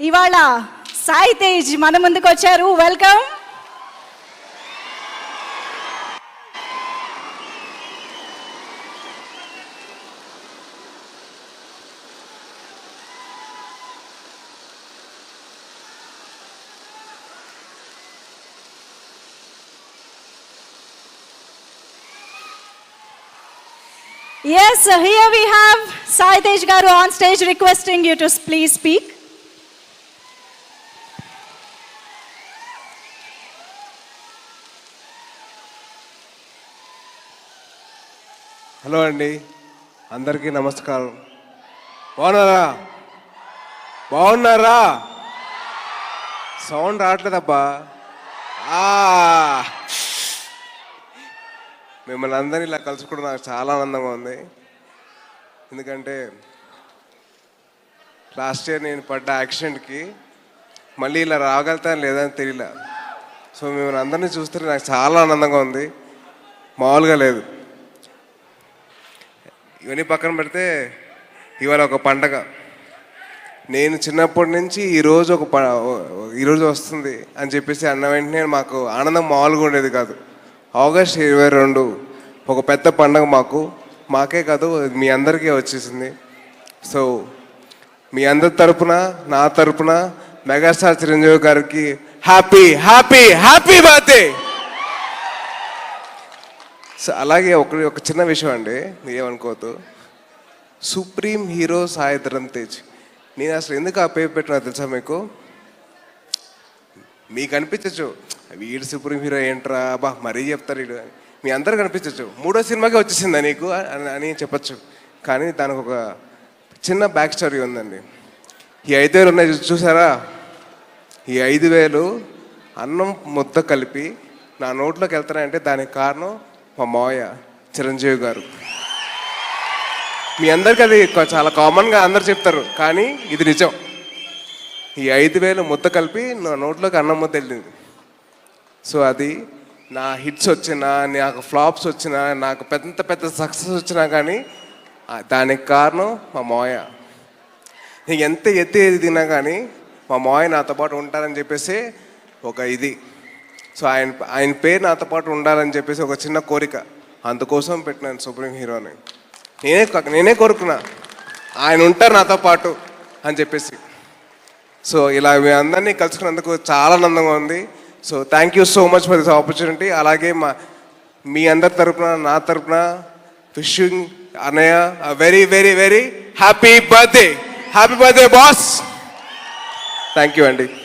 ఇవాళ సాయి తేజ్ మన ముందుకు వచ్చారు welcome Yes, here we have Sai Tej Garu on stage requesting you to please speak. Hello అండి. అందరికీ నమస్కారం. బాగున్నారా? బాగున్నారా? సౌండ్ రావట్లేదబ్బా ఆ! మిమ్మల్ని అందరినీ ఇలా కలుసుకోవడం నాకు చాలా ఆనందంగా ఉంది. ఎందుకంటే లాస్ట్ ఇయర్ నేను పడ్డ యాక్సిడెంట్కి మళ్ళీ ఇలా రాగలుగుతాను లేదని తెలియలే. సో మిమ్మల్ని అందరినీ చూస్తే నాకు చాలా ఆనందంగా ఉంది. మామూలుగా లేదు. ఇవన్నీ పక్కన పెడితే ఇవాళ ఒక పండగ. నేను చిన్నప్పటి నుంచి ఈరోజు ఒక ప ఈరోజు వస్తుంది అని చెప్పేసి అన్న వెంటనే మాకు ఆనందం మామూలుగా ఉండేది కాదు. ఆగస్ట్ ఇరవై రెండు ఒక పెద్ద పండగ మాకు. మాకే కాదు మీ అందరికీ వచ్చేసింది. సో మీ అందరి తరపున నా తరపున మెగాస్టార్ చిరంజీవి గారికి happy happy happy birthday! So అలాగే ఒక ఒక చిన్న విషయం అండి మీరేమనుకోవద్దు. Supreme hero Saidharam Tej. నేను అసలు ఎందుకు ఆ పేరు పెట్టినా తెలుసా మీకు? మీకు అనిపించచ్చు. వీడు సుప్రీం హీరో ఏంట్రా? బా మరీ చెప్తారు వీడు. మీ అందరు అనిపించచ్చు. మూడో సినిమాకే వచ్చేసిందా నీకు? అని అని చెప్పచ్చు. కానీ దానికి ఒక చిన్న బ్యాక్ స్టోరీ ఉందండి. ఈ ఐదు వేలు ఉన్నాయి చూసారా? ఈ ఐదు వేలు అన్నం ముద్ద కలిపి నా నోట్లోకి వెళ్తున్నాయంటే దానికి కారణం మా మావయ్య చిరంజీవి గారు. మీ అందరికీ అది చాలా కామన్గా అందరు చెప్తారు కానీ ఇది నిజం. ఈ ఐదు వేలు ముద్ద కలిపి నా నోట్లోకి అన్నం ముద్ద వెళ్ళింది. సో అది నా హిట్స్ వచ్చినా నాకు ఫ్లాప్స్ వచ్చినా నాకు పెద్ద పెద్ద సక్సెస్ వచ్చినా కానీ దానికి కారణం మా మాయ నేను ఎంత ఎత్తి తిన్నా కానీ మా మావయ్య నాతో పాటు ఉంటారని చెప్పేసి ఒక ఇది. సో ఆయన ఆయన పేరు నాతో పాటు ఉండాలని చెప్పేసి ఒక చిన్న కోరిక. అందుకోసం పెట్టినాను సుప్రీం హీరోని. నేనే నేనే కోరుకున్నా. ఆయన ఉంటారు నాతో పాటు అని చెప్పేసి. సో ఇలా మీ అందరినీ కలుసుకున్నందుకు చాలా ఆనందంగా ఉంది. So thank you so much for this opportunity అలాగే మా మీ అందరి తరపున నా తరపున విషింగ్ అన్నయ్య very very very happy birthday happy birthday boss thank you అండి